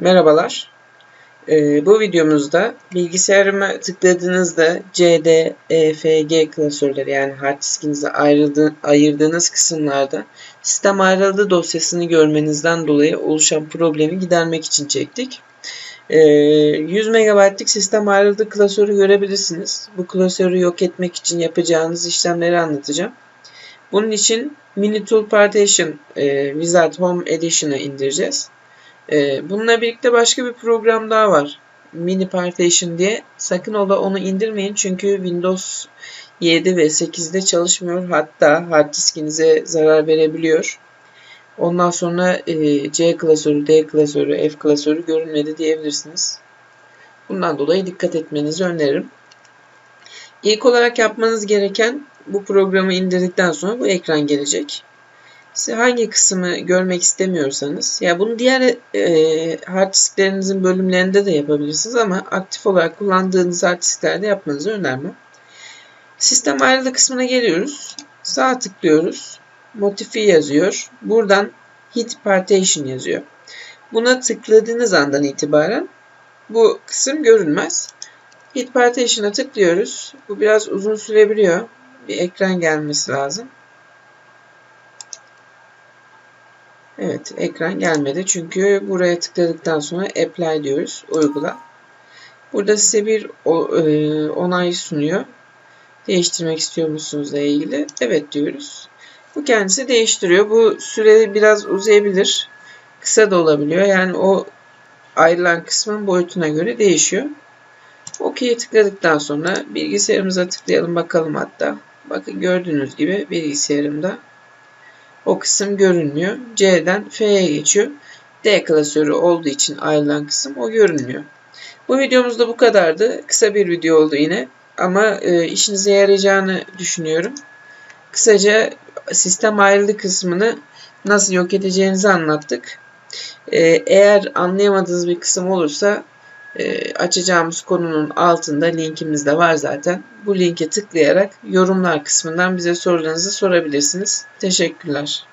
Merhabalar. Ee, bu videomuzda bilgisayarıma tıkladığınızda CD, E, F, G klasörleri yani hard diskinize ayrıldı, ayırdığınız kısımlarda sistem ayrıldı dosyasını görmenizden dolayı oluşan problemi gidermek için çektik. Ee, 100 MB'lik sistem ayrıldı klasörü görebilirsiniz. Bu klasörü yok etmek için yapacağınız işlemleri anlatacağım. Bunun için Minitool Partition e, Wizard Home Edition'ı indireceğiz. Ee, bununla birlikte başka bir program daha var. Mini Partition diye. Sakın ola onu indirmeyin çünkü Windows 7 ve 8'de çalışmıyor. Hatta hard diskinize zarar verebiliyor. Ondan sonra e, C klasörü, D klasörü, F klasörü görünmedi diyebilirsiniz. Bundan dolayı dikkat etmenizi öneririm. İlk olarak yapmanız gereken bu programı indirdikten sonra bu ekran gelecek. Size hangi kısmı görmek istemiyorsanız, ya bunu diğer e, hard disklerinizin bölümlerinde de yapabilirsiniz ama aktif olarak kullandığınız hard disklerde yapmanızı önermem. Sistem ayrılı kısmına geliyoruz. Sağ tıklıyoruz. Motifi yazıyor. Buradan Hit Partition yazıyor. Buna tıkladığınız andan itibaren bu kısım görünmez. Hit Partition'a tıklıyoruz. Bu biraz uzun sürebiliyor. Bir ekran gelmesi lazım. Evet ekran gelmedi çünkü buraya tıkladıktan sonra apply diyoruz uygula. Burada size bir e, onay sunuyor. Değiştirmek istiyor musunuz ile ilgili. Evet diyoruz. Bu kendisi değiştiriyor. Bu süre biraz uzayabilir. Kısa da olabiliyor. Yani o ayrılan kısmın boyutuna göre değişiyor. OK'ye tıkladıktan sonra bilgisayarımıza tıklayalım bakalım hatta. Bakın gördüğünüz gibi bilgisayarımda o kısım görünmüyor. C'den F'ye geçiyor. D klasörü olduğu için ayrılan kısım o görünmüyor. Bu videomuzda bu kadardı. Kısa bir video oldu yine. Ama e, işinize yarayacağını düşünüyorum. Kısaca sistem ayrılığı kısmını nasıl yok edeceğinizi anlattık. E, eğer anlayamadığınız bir kısım olursa e, açacağımız konunun altında linkimiz de var zaten. Bu linke tıklayarak yorumlar kısmından bize sorularınızı sorabilirsiniz. Teşekkürler.